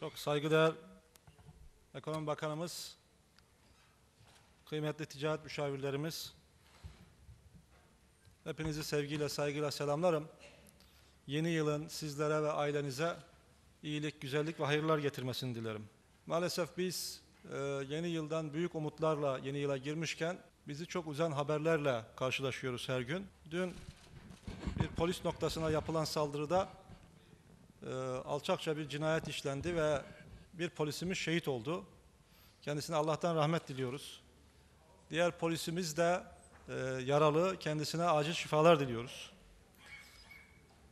Çok saygıdeğer Ekonomi Bakanımız, kıymetli ticaret müşavirlerimiz, hepinizi sevgiyle, saygıyla selamlarım. Yeni yılın sizlere ve ailenize iyilik, güzellik ve hayırlar getirmesini dilerim. Maalesef biz e, yeni yıldan büyük umutlarla yeni yıla girmişken bizi çok uzan haberlerle karşılaşıyoruz her gün. Dün bir polis noktasına yapılan saldırıda e, alçakça bir cinayet işlendi ve bir polisimiz şehit oldu. Kendisine Allah'tan rahmet diliyoruz. Diğer polisimiz de e, yaralı, kendisine acil şifalar diliyoruz.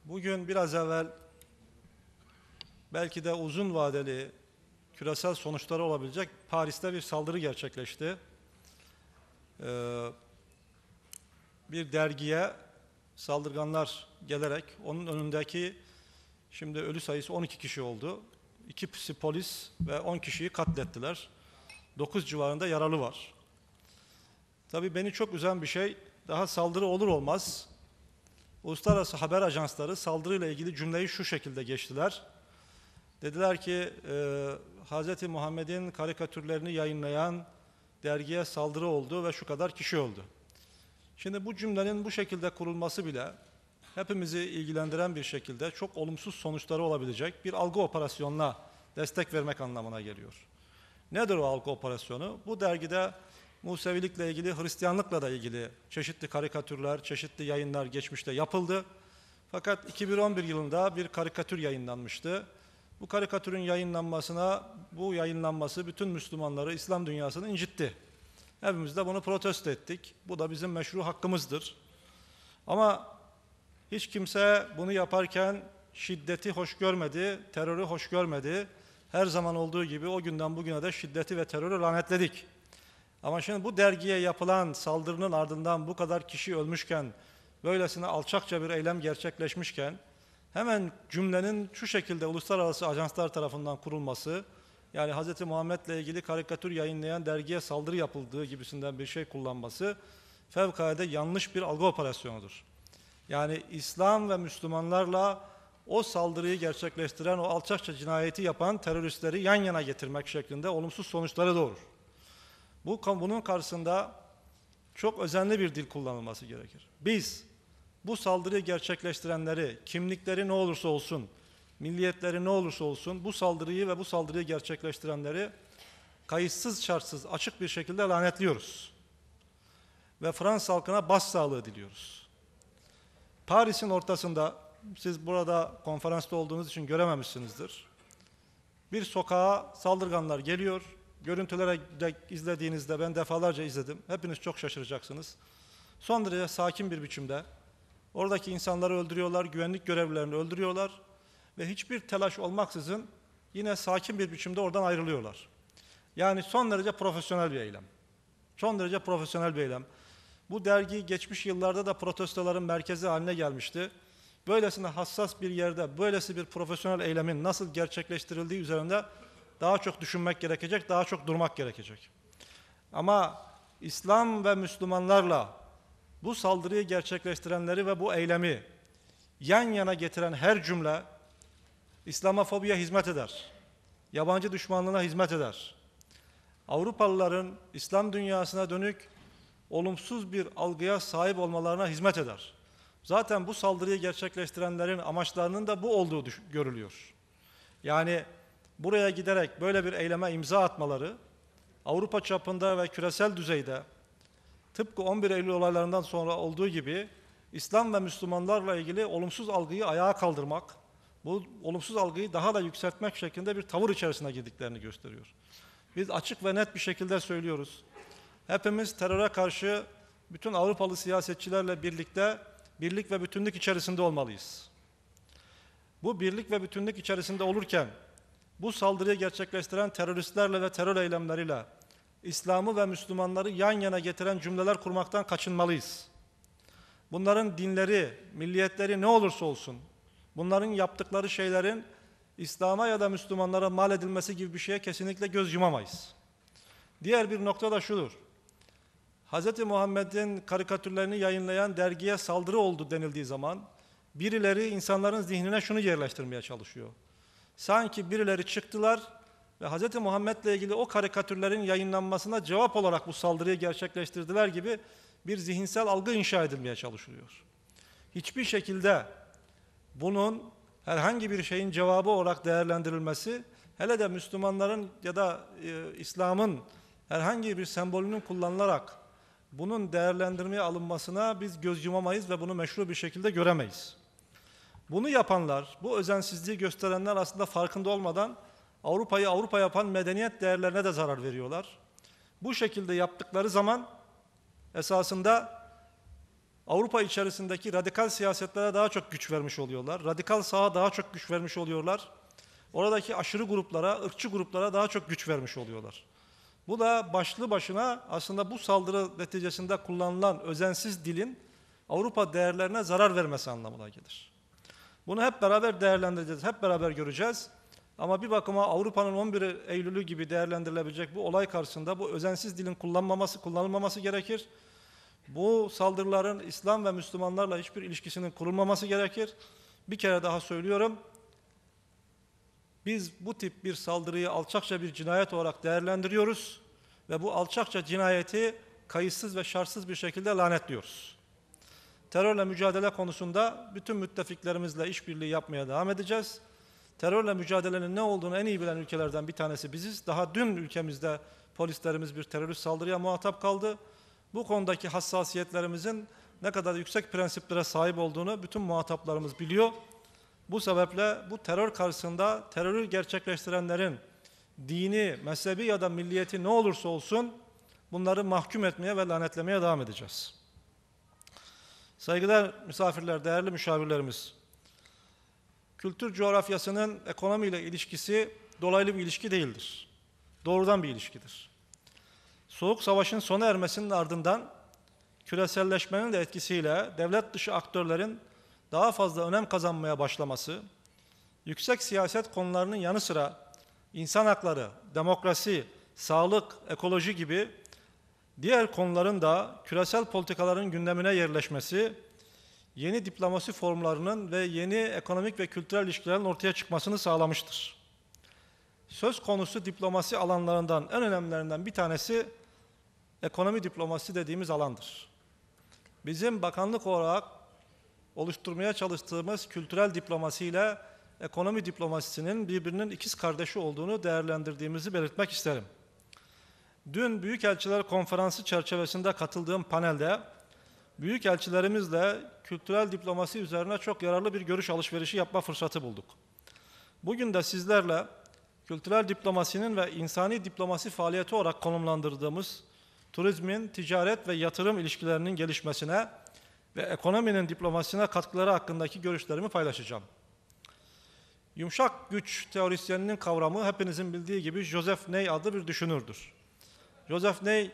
Bugün biraz evvel belki de uzun vadeli küresel sonuçları olabilecek Paris'te bir saldırı gerçekleşti. Ee, bir dergiye saldırganlar gelerek onun önündeki şimdi ölü sayısı 12 kişi oldu. İkisi polis ve 10 kişiyi katlettiler. 9 civarında yaralı var. Tabii beni çok üzen bir şey daha saldırı olur olmaz uluslararası haber ajansları saldırıyla ilgili cümleyi şu şekilde geçtiler. Dediler ki e, Hz. Muhammed'in karikatürlerini yayınlayan dergiye saldırı oldu ve şu kadar kişi öldü. Şimdi bu cümlenin bu şekilde kurulması bile hepimizi ilgilendiren bir şekilde çok olumsuz sonuçları olabilecek bir algı operasyonuna destek vermek anlamına geliyor. Nedir o algı operasyonu? Bu dergide Musevilikle ilgili, Hristiyanlıkla da ilgili çeşitli karikatürler, çeşitli yayınlar geçmişte yapıldı. Fakat 2011 yılında bir karikatür yayınlanmıştı. Bu karikatürün yayınlanmasına, bu yayınlanması bütün Müslümanları, İslam dünyasını incitti. Hepimiz de bunu protesto ettik. Bu da bizim meşru hakkımızdır. Ama hiç kimse bunu yaparken şiddeti hoş görmedi, terörü hoş görmedi. Her zaman olduğu gibi o günden bugüne de şiddeti ve terörü lanetledik. Ama şimdi bu dergiye yapılan saldırının ardından bu kadar kişi ölmüşken, böylesine alçakça bir eylem gerçekleşmişken, hemen cümlenin şu şekilde uluslararası ajanslar tarafından kurulması, yani Hz. Muhammed'le ilgili karikatür yayınlayan dergiye saldırı yapıldığı gibisinden bir şey kullanması, fevkalade yanlış bir algı operasyonudur. Yani İslam ve Müslümanlarla o saldırıyı gerçekleştiren, o alçakça cinayeti yapan teröristleri yan yana getirmek şeklinde olumsuz sonuçları doğurur. Bu, bunun karşısında çok özenli bir dil kullanılması gerekir. Biz bu saldırıyı gerçekleştirenleri, kimlikleri ne olursa olsun, milliyetleri ne olursa olsun bu saldırıyı ve bu saldırıyı gerçekleştirenleri kayıtsız şartsız açık bir şekilde lanetliyoruz. Ve Fransız halkına başsağlığı diliyoruz. Paris'in ortasında, siz burada konferansta olduğunuz için görememişsinizdir. Bir sokağa saldırganlar geliyor, Görüntülere de izlediğinizde ben defalarca izledim. Hepiniz çok şaşıracaksınız. Son derece sakin bir biçimde oradaki insanları öldürüyorlar, güvenlik görevlilerini öldürüyorlar ve hiçbir telaş olmaksızın yine sakin bir biçimde oradan ayrılıyorlar. Yani son derece profesyonel bir eylem. Son derece profesyonel bir eylem. Bu dergi geçmiş yıllarda da protestoların merkezi haline gelmişti. Böylesine hassas bir yerde, böylesi bir profesyonel eylemin nasıl gerçekleştirildiği üzerinde daha çok düşünmek gerekecek, daha çok durmak gerekecek. Ama İslam ve Müslümanlarla bu saldırıyı gerçekleştirenleri ve bu eylemi yan yana getiren her cümle İslamofobiye hizmet eder. Yabancı düşmanlığına hizmet eder. Avrupalıların İslam dünyasına dönük olumsuz bir algıya sahip olmalarına hizmet eder. Zaten bu saldırıyı gerçekleştirenlerin amaçlarının da bu olduğu görülüyor. Yani buraya giderek böyle bir eyleme imza atmaları Avrupa çapında ve küresel düzeyde tıpkı 11 Eylül olaylarından sonra olduğu gibi İslam ve Müslümanlarla ilgili olumsuz algıyı ayağa kaldırmak, bu olumsuz algıyı daha da yükseltmek şeklinde bir tavır içerisine girdiklerini gösteriyor. Biz açık ve net bir şekilde söylüyoruz. Hepimiz teröre karşı bütün Avrupalı siyasetçilerle birlikte birlik ve bütünlük içerisinde olmalıyız. Bu birlik ve bütünlük içerisinde olurken bu saldırıyı gerçekleştiren teröristlerle ve terör eylemleriyle İslam'ı ve Müslümanları yan yana getiren cümleler kurmaktan kaçınmalıyız. Bunların dinleri, milliyetleri ne olursa olsun, bunların yaptıkları şeylerin İslam'a ya da Müslümanlara mal edilmesi gibi bir şeye kesinlikle göz yumamayız. Diğer bir nokta da şudur. Hz. Muhammed'in karikatürlerini yayınlayan dergiye saldırı oldu denildiği zaman birileri insanların zihnine şunu yerleştirmeye çalışıyor. Sanki birileri çıktılar ve Hz. Muhammed'le ilgili o karikatürlerin yayınlanmasına cevap olarak bu saldırıyı gerçekleştirdiler gibi bir zihinsel algı inşa edilmeye çalışılıyor. Hiçbir şekilde bunun herhangi bir şeyin cevabı olarak değerlendirilmesi, hele de Müslümanların ya da e, İslam'ın herhangi bir sembolünün kullanılarak bunun değerlendirmeye alınmasına biz göz yumamayız ve bunu meşru bir şekilde göremeyiz. Bunu yapanlar, bu özensizliği gösterenler aslında farkında olmadan Avrupa'yı Avrupa yapan medeniyet değerlerine de zarar veriyorlar. Bu şekilde yaptıkları zaman esasında Avrupa içerisindeki radikal siyasetlere daha çok güç vermiş oluyorlar. Radikal sağa daha çok güç vermiş oluyorlar. Oradaki aşırı gruplara, ırkçı gruplara daha çok güç vermiş oluyorlar. Bu da başlı başına aslında bu saldırı neticesinde kullanılan özensiz dilin Avrupa değerlerine zarar vermesi anlamına gelir. Bunu hep beraber değerlendireceğiz, hep beraber göreceğiz. Ama bir bakıma Avrupa'nın 11 Eylül'ü gibi değerlendirilebilecek bu olay karşısında bu özensiz dilin kullanmaması, kullanılmaması gerekir. Bu saldırıların İslam ve Müslümanlarla hiçbir ilişkisinin kurulmaması gerekir. Bir kere daha söylüyorum. Biz bu tip bir saldırıyı alçakça bir cinayet olarak değerlendiriyoruz ve bu alçakça cinayeti kayıtsız ve şartsız bir şekilde lanetliyoruz. Terörle mücadele konusunda bütün müttefiklerimizle işbirliği yapmaya devam edeceğiz. Terörle mücadelenin ne olduğunu en iyi bilen ülkelerden bir tanesi biziz. Daha dün ülkemizde polislerimiz bir terörist saldırıya muhatap kaldı. Bu konudaki hassasiyetlerimizin ne kadar yüksek prensiplere sahip olduğunu bütün muhataplarımız biliyor. Bu sebeple bu terör karşısında terörü gerçekleştirenlerin dini, mezhebi ya da milliyeti ne olursa olsun bunları mahkum etmeye ve lanetlemeye devam edeceğiz. Saygılar misafirler, değerli müşavirlerimiz. Kültür coğrafyasının ekonomiyle ilişkisi dolaylı bir ilişki değildir. Doğrudan bir ilişkidir. Soğuk Savaş'ın sona ermesinin ardından küreselleşmenin de etkisiyle devlet dışı aktörlerin daha fazla önem kazanmaya başlaması, yüksek siyaset konularının yanı sıra insan hakları, demokrasi, sağlık, ekoloji gibi diğer konuların da küresel politikaların gündemine yerleşmesi, yeni diplomasi formlarının ve yeni ekonomik ve kültürel ilişkilerin ortaya çıkmasını sağlamıştır. Söz konusu diplomasi alanlarından en önemlilerinden bir tanesi ekonomi diplomasi dediğimiz alandır. Bizim bakanlık olarak oluşturmaya çalıştığımız kültürel diplomasi ile ekonomi diplomasisinin birbirinin ikiz kardeşi olduğunu değerlendirdiğimizi belirtmek isterim. Dün Büyükelçiler Konferansı çerçevesinde katıldığım panelde Büyükelçilerimizle kültürel diplomasi üzerine çok yararlı bir görüş alışverişi yapma fırsatı bulduk. Bugün de sizlerle kültürel diplomasinin ve insani diplomasi faaliyeti olarak konumlandırdığımız turizmin, ticaret ve yatırım ilişkilerinin gelişmesine ve ekonominin diplomasisine katkıları hakkındaki görüşlerimi paylaşacağım. Yumuşak güç teorisyeninin kavramı hepinizin bildiği gibi Joseph Ney adlı bir düşünürdür. Joseph Ney,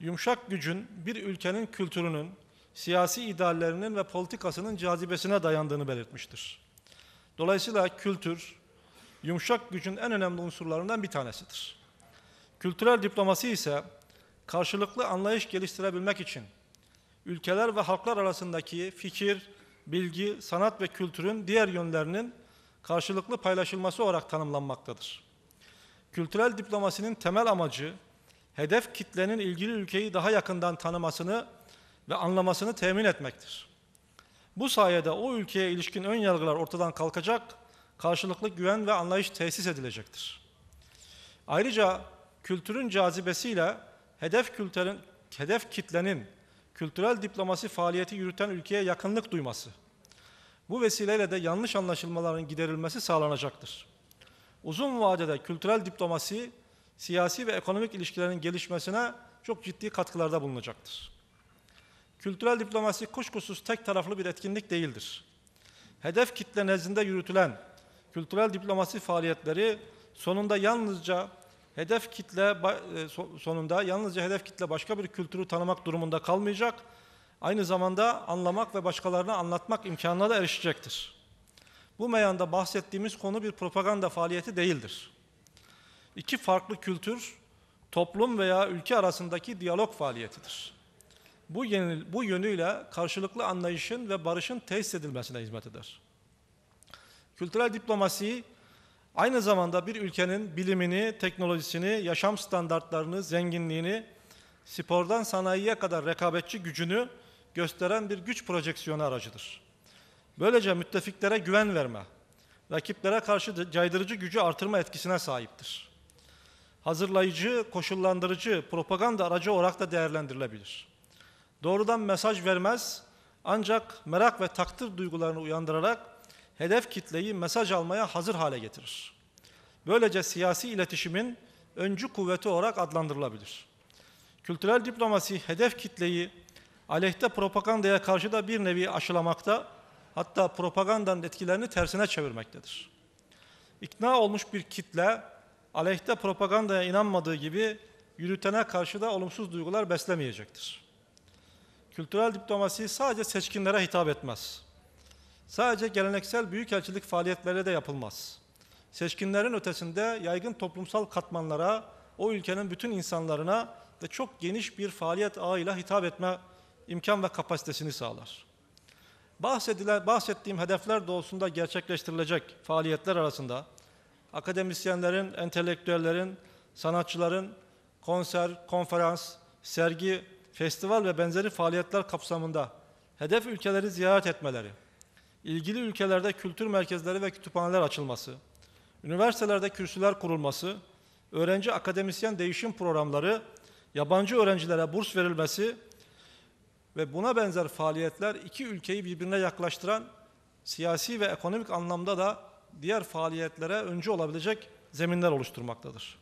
yumuşak gücün bir ülkenin kültürünün, siyasi ideallerinin ve politikasının cazibesine dayandığını belirtmiştir. Dolayısıyla kültür, yumuşak gücün en önemli unsurlarından bir tanesidir. Kültürel diplomasi ise karşılıklı anlayış geliştirebilmek için ülkeler ve halklar arasındaki fikir, bilgi, sanat ve kültürün diğer yönlerinin karşılıklı paylaşılması olarak tanımlanmaktadır. Kültürel diplomasinin temel amacı, hedef kitlenin ilgili ülkeyi daha yakından tanımasını ve anlamasını temin etmektir. Bu sayede o ülkeye ilişkin ön yargılar ortadan kalkacak, karşılıklı güven ve anlayış tesis edilecektir. Ayrıca kültürün cazibesiyle hedef kültürün hedef kitlenin kültürel diplomasi faaliyeti yürüten ülkeye yakınlık duyması. Bu vesileyle de yanlış anlaşılmaların giderilmesi sağlanacaktır. Uzun vadede kültürel diplomasi, siyasi ve ekonomik ilişkilerin gelişmesine çok ciddi katkılarda bulunacaktır. Kültürel diplomasi kuşkusuz tek taraflı bir etkinlik değildir. Hedef kitle nezdinde yürütülen kültürel diplomasi faaliyetleri sonunda yalnızca hedef kitle e, sonunda yalnızca hedef kitle başka bir kültürü tanımak durumunda kalmayacak, aynı zamanda anlamak ve başkalarına anlatmak imkanına da erişecektir. Bu meyanda bahsettiğimiz konu bir propaganda faaliyeti değildir. İki farklı kültür, toplum veya ülke arasındaki diyalog faaliyetidir. Bu, yeni, bu yönüyle karşılıklı anlayışın ve barışın tesis edilmesine hizmet eder. Kültürel diplomasi aynı zamanda bir ülkenin bilimini, teknolojisini, yaşam standartlarını, zenginliğini, spordan sanayiye kadar rekabetçi gücünü gösteren bir güç projeksiyonu aracıdır. Böylece müttefiklere güven verme, rakiplere karşı caydırıcı gücü artırma etkisine sahiptir. Hazırlayıcı, koşullandırıcı, propaganda aracı olarak da değerlendirilebilir. Doğrudan mesaj vermez ancak merak ve takdir duygularını uyandırarak hedef kitleyi mesaj almaya hazır hale getirir. Böylece siyasi iletişimin öncü kuvveti olarak adlandırılabilir. Kültürel diplomasi hedef kitleyi aleyhte propagandaya karşı da bir nevi aşılamakta, hatta propagandanın etkilerini tersine çevirmektedir. İkna olmuş bir kitle aleyhte propagandaya inanmadığı gibi yürütene karşı da olumsuz duygular beslemeyecektir. Kültürel diplomasi sadece seçkinlere hitap etmez. Sadece geleneksel büyükelçilik faaliyetleri de yapılmaz. Seçkinlerin ötesinde yaygın toplumsal katmanlara, o ülkenin bütün insanlarına ve çok geniş bir faaliyet ağıyla hitap etme imkan ve kapasitesini sağlar. Bahsedilen, bahsettiğim hedefler doğusunda gerçekleştirilecek faaliyetler arasında akademisyenlerin, entelektüellerin, sanatçıların konser, konferans, sergi, festival ve benzeri faaliyetler kapsamında hedef ülkeleri ziyaret etmeleri, ilgili ülkelerde kültür merkezleri ve kütüphaneler açılması, üniversitelerde kürsüler kurulması, öğrenci akademisyen değişim programları, yabancı öğrencilere burs verilmesi ve buna benzer faaliyetler iki ülkeyi birbirine yaklaştıran siyasi ve ekonomik anlamda da diğer faaliyetlere öncü olabilecek zeminler oluşturmaktadır.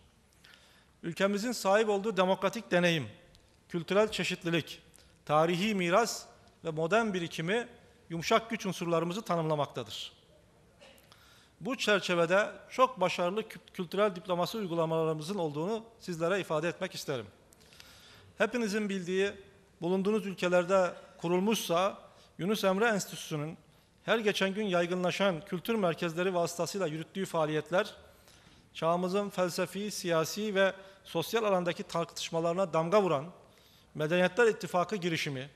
Ülkemizin sahip olduğu demokratik deneyim, kültürel çeşitlilik, tarihi miras ve modern birikimi yumuşak güç unsurlarımızı tanımlamaktadır. Bu çerçevede çok başarılı kültürel diplomasi uygulamalarımızın olduğunu sizlere ifade etmek isterim. Hepinizin bildiği bulunduğunuz ülkelerde kurulmuşsa Yunus Emre Enstitüsü'nün her geçen gün yaygınlaşan kültür merkezleri vasıtasıyla yürüttüğü faaliyetler, çağımızın felsefi, siyasi ve sosyal alandaki tartışmalarına damga vuran Medeniyetler İttifakı girişimi,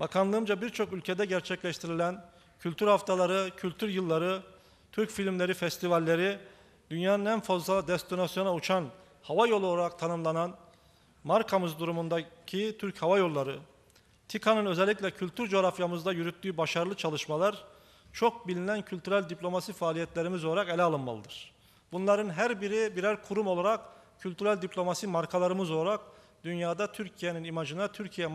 bakanlığımca birçok ülkede gerçekleştirilen kültür haftaları, kültür yılları, Türk filmleri festivalleri, dünyanın en fazla destinasyona uçan hava yolu olarak tanımlanan markamız durumundaki Türk Hava Yolları, TİKA'nın özellikle kültür coğrafyamızda yürüttüğü başarılı çalışmalar çok bilinen kültürel diplomasi faaliyetlerimiz olarak ele alınmalıdır. Bunların her biri birer kurum olarak kültürel diplomasi markalarımız olarak dünyada Türkiye'nin imajına, Türkiye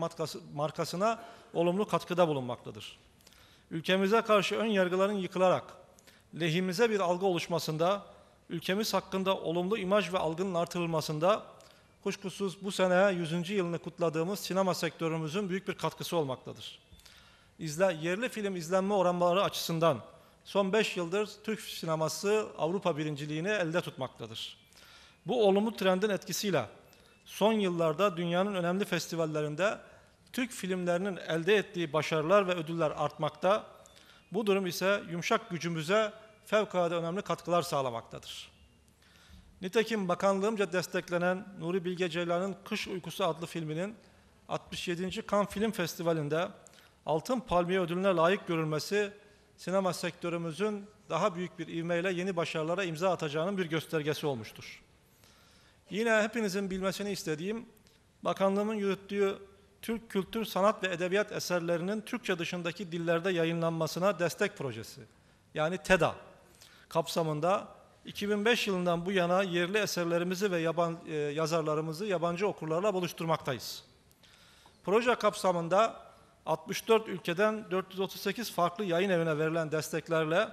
markasına olumlu katkıda bulunmaktadır. Ülkemize karşı ön yargıların yıkılarak lehimize bir algı oluşmasında, ülkemiz hakkında olumlu imaj ve algının artırılmasında kuşkusuz bu sene 100. yılını kutladığımız sinema sektörümüzün büyük bir katkısı olmaktadır. İzle, yerli film izlenme oranları açısından son 5 yıldır Türk sineması Avrupa birinciliğini elde tutmaktadır. Bu olumlu trendin etkisiyle son yıllarda dünyanın önemli festivallerinde Türk filmlerinin elde ettiği başarılar ve ödüller artmakta. Bu durum ise yumuşak gücümüze fevkalade önemli katkılar sağlamaktadır. Nitekim bakanlığımca desteklenen Nuri Bilge Ceylan'ın Kış Uykusu adlı filminin 67. Cannes Film Festivali'nde Altın Palmiye ödülüne layık görülmesi sinema sektörümüzün daha büyük bir ivmeyle yeni başarılara imza atacağının bir göstergesi olmuştur. Yine hepinizin bilmesini istediğim, bakanlığımın yürüttüğü Türk kültür, sanat ve edebiyat eserlerinin Türkçe dışındaki dillerde yayınlanmasına destek projesi, yani TEDA kapsamında 2005 yılından bu yana yerli eserlerimizi ve yaban, e, yazarlarımızı yabancı okurlarla buluşturmaktayız. Proje kapsamında 64 ülkeden 438 farklı yayın evine verilen desteklerle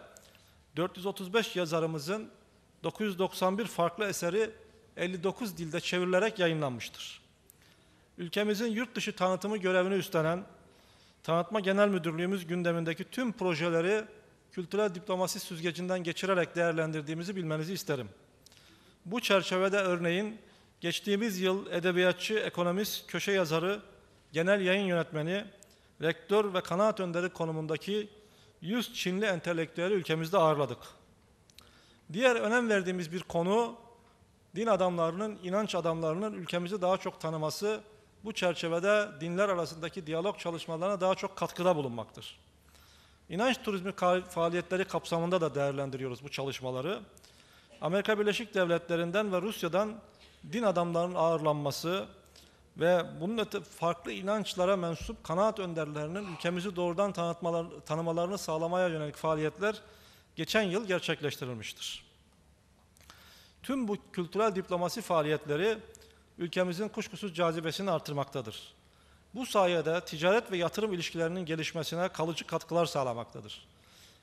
435 yazarımızın 991 farklı eseri 59 dilde çevrilerek yayınlanmıştır. Ülkemizin yurt dışı tanıtımı görevini üstlenen Tanıtma Genel Müdürlüğümüz gündemindeki tüm projeleri kültürel diplomasi süzgecinden geçirerek değerlendirdiğimizi bilmenizi isterim. Bu çerçevede örneğin geçtiğimiz yıl edebiyatçı, ekonomist, köşe yazarı, genel yayın yönetmeni, rektör ve kanaat önderi konumundaki 100 Çinli entelektüeli ülkemizde ağırladık. Diğer önem verdiğimiz bir konu din adamlarının, inanç adamlarının ülkemizi daha çok tanıması bu çerçevede dinler arasındaki diyalog çalışmalarına daha çok katkıda bulunmaktır. İnanç turizmi faaliyetleri kapsamında da değerlendiriyoruz bu çalışmaları. Amerika Birleşik Devletleri'nden ve Rusya'dan din adamlarının ağırlanması ve bunun öte farklı inançlara mensup kanaat önderlerinin ülkemizi doğrudan tanıtmalar, tanımalarını sağlamaya yönelik faaliyetler geçen yıl gerçekleştirilmiştir. Tüm bu kültürel diplomasi faaliyetleri ülkemizin kuşkusuz cazibesini artırmaktadır. Bu sayede ticaret ve yatırım ilişkilerinin gelişmesine kalıcı katkılar sağlamaktadır.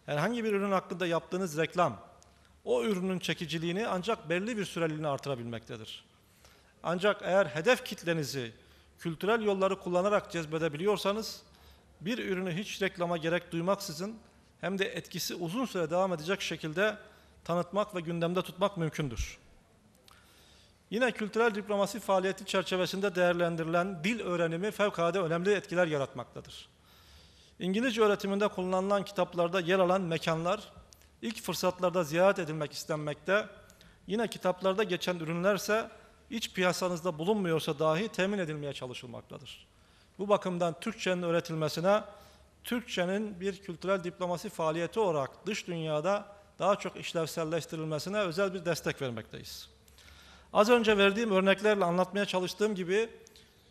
Herhangi bir ürün hakkında yaptığınız reklam, o ürünün çekiciliğini ancak belli bir süreliğine artırabilmektedir. Ancak eğer hedef kitlenizi kültürel yolları kullanarak cezbedebiliyorsanız, bir ürünü hiç reklama gerek duymaksızın hem de etkisi uzun süre devam edecek şekilde tanıtmak ve gündemde tutmak mümkündür. Yine kültürel diplomasi faaliyeti çerçevesinde değerlendirilen dil öğrenimi fevkalade önemli etkiler yaratmaktadır. İngilizce öğretiminde kullanılan kitaplarda yer alan mekanlar ilk fırsatlarda ziyaret edilmek istenmekte, yine kitaplarda geçen ürünlerse iç piyasanızda bulunmuyorsa dahi temin edilmeye çalışılmaktadır. Bu bakımdan Türkçenin öğretilmesine, Türkçenin bir kültürel diplomasi faaliyeti olarak dış dünyada daha çok işlevselleştirilmesine özel bir destek vermekteyiz. Az önce verdiğim örneklerle anlatmaya çalıştığım gibi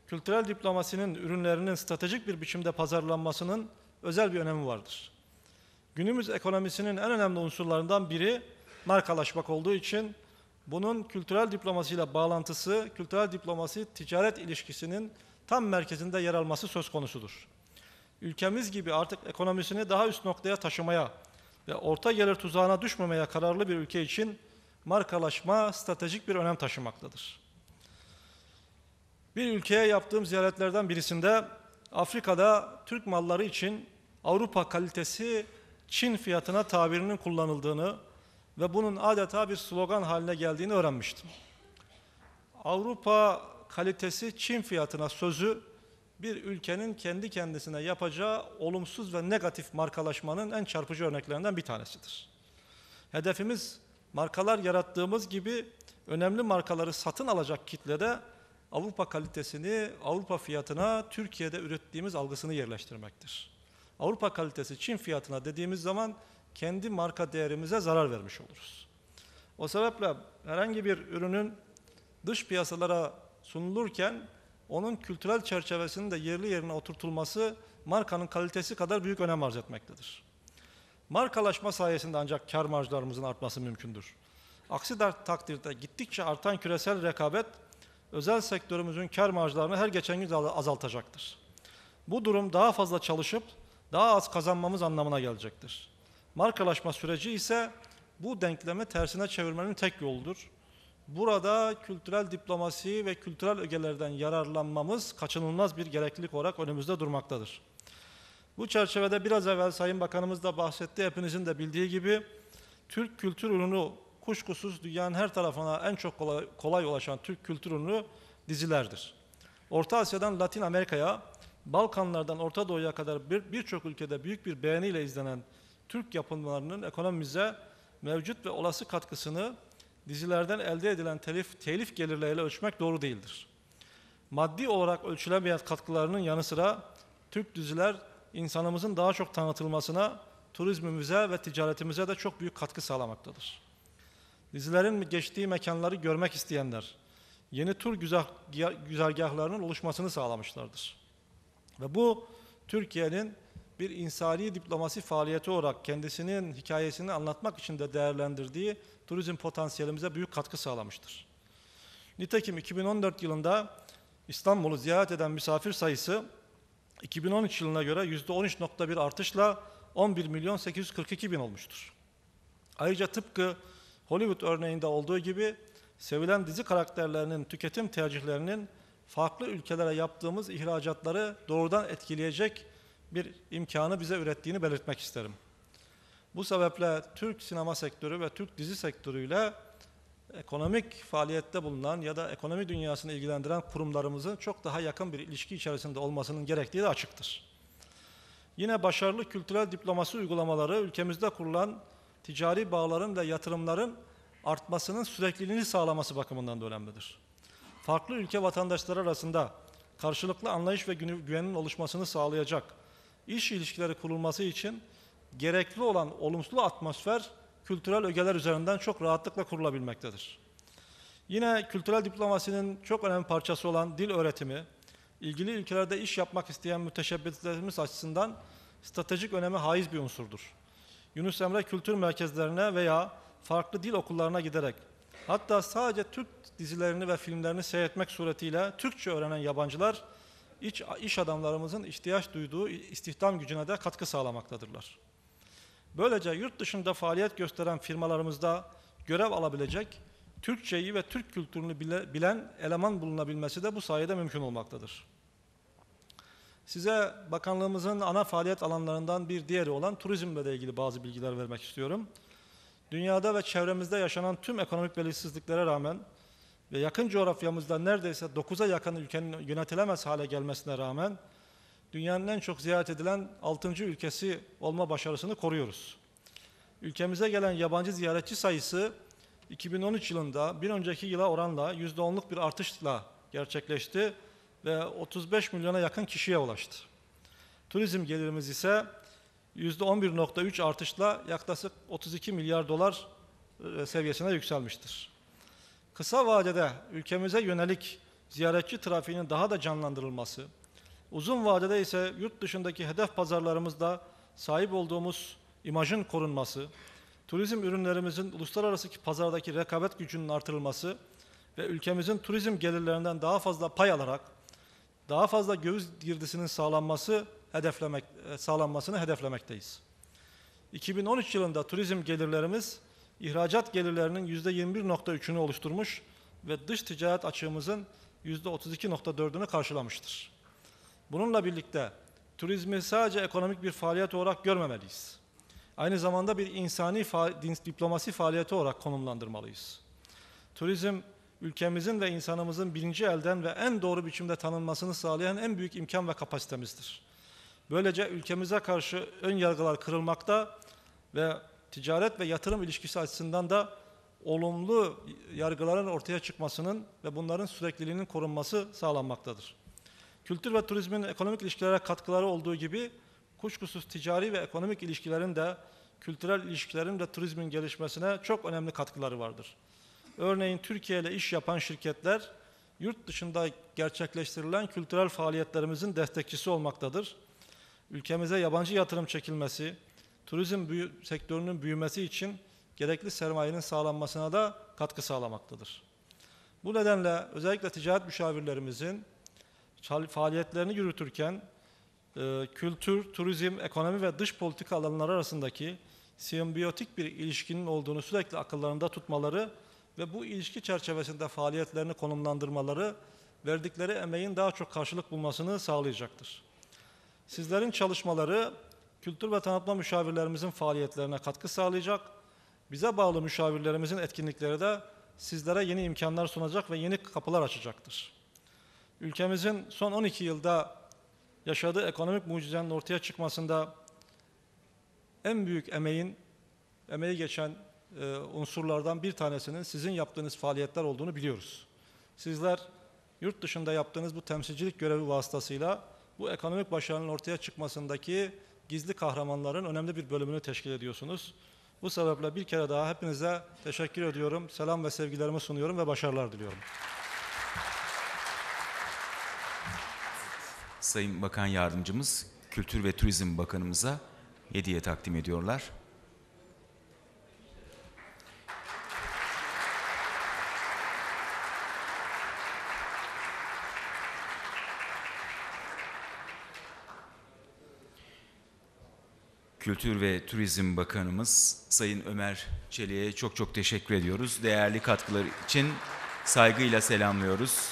kültürel diplomasinin ürünlerinin stratejik bir biçimde pazarlanmasının özel bir önemi vardır. Günümüz ekonomisinin en önemli unsurlarından biri markalaşmak olduğu için bunun kültürel diplomasiyle bağlantısı, kültürel diplomasi ticaret ilişkisinin tam merkezinde yer alması söz konusudur. Ülkemiz gibi artık ekonomisini daha üst noktaya taşımaya ve orta gelir tuzağına düşmemeye kararlı bir ülke için markalaşma stratejik bir önem taşımaktadır. Bir ülkeye yaptığım ziyaretlerden birisinde Afrika'da Türk malları için Avrupa kalitesi Çin fiyatına tabirinin kullanıldığını ve bunun adeta bir slogan haline geldiğini öğrenmiştim. Avrupa kalitesi Çin fiyatına sözü bir ülkenin kendi kendisine yapacağı olumsuz ve negatif markalaşmanın en çarpıcı örneklerinden bir tanesidir. Hedefimiz markalar yarattığımız gibi önemli markaları satın alacak kitlede Avrupa kalitesini Avrupa fiyatına Türkiye'de ürettiğimiz algısını yerleştirmektir. Avrupa kalitesi Çin fiyatına dediğimiz zaman kendi marka değerimize zarar vermiş oluruz. O sebeple herhangi bir ürünün dış piyasalara sunulurken onun kültürel çerçevesinin de yerli yerine oturtulması markanın kalitesi kadar büyük önem arz etmektedir. Markalaşma sayesinde ancak kar marjlarımızın artması mümkündür. Aksi takdirde gittikçe artan küresel rekabet özel sektörümüzün kar marjlarını her geçen gün azaltacaktır. Bu durum daha fazla çalışıp daha az kazanmamız anlamına gelecektir. Markalaşma süreci ise bu denklemi tersine çevirmenin tek yoludur. Burada kültürel diplomasi ve kültürel ögelerden yararlanmamız kaçınılmaz bir gereklilik olarak önümüzde durmaktadır. Bu çerçevede biraz evvel Sayın Bakanımız da bahsetti, hepinizin de bildiği gibi Türk kültür ürünü kuşkusuz dünyanın her tarafına en çok kolay, kolay ulaşan Türk kültür ürünü dizilerdir. Orta Asya'dan Latin Amerika'ya, Balkanlardan Orta Doğu'ya kadar birçok bir ülkede büyük bir beğeniyle izlenen Türk yapımlarının ekonomimize mevcut ve olası katkısını dizilerden elde edilen telif, telif gelirleriyle ölçmek doğru değildir. Maddi olarak ölçülemeyen katkılarının yanı sıra Türk diziler insanımızın daha çok tanıtılmasına, turizmimize ve ticaretimize de çok büyük katkı sağlamaktadır. Dizilerin geçtiği mekanları görmek isteyenler, yeni tur güzergahlarının oluşmasını sağlamışlardır. Ve bu Türkiye'nin bir insani diplomasi faaliyeti olarak kendisinin hikayesini anlatmak için de değerlendirdiği turizm potansiyelimize büyük katkı sağlamıştır. Nitekim 2014 yılında İstanbul'u ziyaret eden misafir sayısı 2013 yılına göre %13.1 artışla 11 milyon 842 bin olmuştur. Ayrıca tıpkı Hollywood örneğinde olduğu gibi sevilen dizi karakterlerinin tüketim tercihlerinin farklı ülkelere yaptığımız ihracatları doğrudan etkileyecek bir imkanı bize ürettiğini belirtmek isterim. Bu sebeple Türk sinema sektörü ve Türk dizi sektörüyle ekonomik faaliyette bulunan ya da ekonomi dünyasını ilgilendiren kurumlarımızın çok daha yakın bir ilişki içerisinde olmasının gerektiği de açıktır. Yine başarılı kültürel diplomasi uygulamaları ülkemizde kurulan ticari bağların ve yatırımların artmasının sürekliliğini sağlaması bakımından da önemlidir. Farklı ülke vatandaşları arasında karşılıklı anlayış ve güvenin oluşmasını sağlayacak iş ilişkileri kurulması için gerekli olan olumsuz atmosfer kültürel ögeler üzerinden çok rahatlıkla kurulabilmektedir. Yine kültürel diplomasinin çok önemli parçası olan dil öğretimi, ilgili ülkelerde iş yapmak isteyen müteşebbislerimiz açısından stratejik öneme haiz bir unsurdur. Yunus Emre kültür merkezlerine veya farklı dil okullarına giderek hatta sadece Türk dizilerini ve filmlerini seyretmek suretiyle Türkçe öğrenen yabancılar iç, iş adamlarımızın ihtiyaç duyduğu istihdam gücüne de katkı sağlamaktadırlar. Böylece yurt dışında faaliyet gösteren firmalarımızda görev alabilecek, Türkçeyi ve Türk kültürünü bile- bilen eleman bulunabilmesi de bu sayede mümkün olmaktadır. Size bakanlığımızın ana faaliyet alanlarından bir diğeri olan turizmle ilgili bazı bilgiler vermek istiyorum. Dünyada ve çevremizde yaşanan tüm ekonomik belirsizliklere rağmen ve yakın coğrafyamızda neredeyse 9'a yakın ülkenin yönetilemez hale gelmesine rağmen dünyanın en çok ziyaret edilen 6. ülkesi olma başarısını koruyoruz. Ülkemize gelen yabancı ziyaretçi sayısı 2013 yılında bir önceki yıla oranla %10'luk bir artışla gerçekleşti ve 35 milyona yakın kişiye ulaştı. Turizm gelirimiz ise %11.3 artışla yaklaşık 32 milyar dolar e, seviyesine yükselmiştir. Kısa vadede ülkemize yönelik ziyaretçi trafiğinin daha da canlandırılması, uzun vadede ise yurt dışındaki hedef pazarlarımızda sahip olduğumuz imajın korunması, turizm ürünlerimizin uluslararası pazardaki rekabet gücünün artırılması ve ülkemizin turizm gelirlerinden daha fazla pay alarak daha fazla göğüs girdisinin sağlanması hedeflemek e, sağlanmasını hedeflemekteyiz. 2013 yılında turizm gelirlerimiz ihracat gelirlerinin %21.3'ünü oluşturmuş ve dış ticaret açığımızın %32.4'ünü karşılamıştır. Bununla birlikte turizmi sadece ekonomik bir faaliyet olarak görmemeliyiz. Aynı zamanda bir insani diplomasi faaliyeti olarak konumlandırmalıyız. Turizm ülkemizin ve insanımızın birinci elden ve en doğru biçimde tanınmasını sağlayan en büyük imkan ve kapasitemizdir. Böylece ülkemize karşı ön yargılar kırılmakta ve ticaret ve yatırım ilişkisi açısından da olumlu yargıların ortaya çıkmasının ve bunların sürekliliğinin korunması sağlanmaktadır. Kültür ve turizmin ekonomik ilişkilere katkıları olduğu gibi kuşkusuz ticari ve ekonomik ilişkilerin de kültürel ilişkilerin de turizmin gelişmesine çok önemli katkıları vardır. Örneğin Türkiye ile iş yapan şirketler yurt dışında gerçekleştirilen kültürel faaliyetlerimizin destekçisi olmaktadır. Ülkemize yabancı yatırım çekilmesi, turizm büyü- sektörünün büyümesi için gerekli sermayenin sağlanmasına da katkı sağlamaktadır. Bu nedenle özellikle ticaret müşavirlerimizin faaliyetlerini yürütürken e, kültür, turizm, ekonomi ve dış politika alanları arasındaki simbiyotik bir ilişkinin olduğunu sürekli akıllarında tutmaları ve bu ilişki çerçevesinde faaliyetlerini konumlandırmaları verdikleri emeğin daha çok karşılık bulmasını sağlayacaktır. Sizlerin çalışmaları kültür ve tanıtma müşavirlerimizin faaliyetlerine katkı sağlayacak, bize bağlı müşavirlerimizin etkinlikleri de sizlere yeni imkanlar sunacak ve yeni kapılar açacaktır. Ülkemizin son 12 yılda yaşadığı ekonomik mucizenin ortaya çıkmasında en büyük emeğin, emeği geçen e, unsurlardan bir tanesinin sizin yaptığınız faaliyetler olduğunu biliyoruz. Sizler yurt dışında yaptığınız bu temsilcilik görevi vasıtasıyla bu ekonomik başarının ortaya çıkmasındaki gizli kahramanların önemli bir bölümünü teşkil ediyorsunuz. Bu sebeple bir kere daha hepinize teşekkür ediyorum. Selam ve sevgilerimi sunuyorum ve başarılar diliyorum. Sayın Bakan Yardımcımız Kültür ve Turizm Bakanımıza hediye takdim ediyorlar. Kültür ve Turizm Bakanımız Sayın Ömer Çelik'e çok çok teşekkür ediyoruz. Değerli katkıları için saygıyla selamlıyoruz.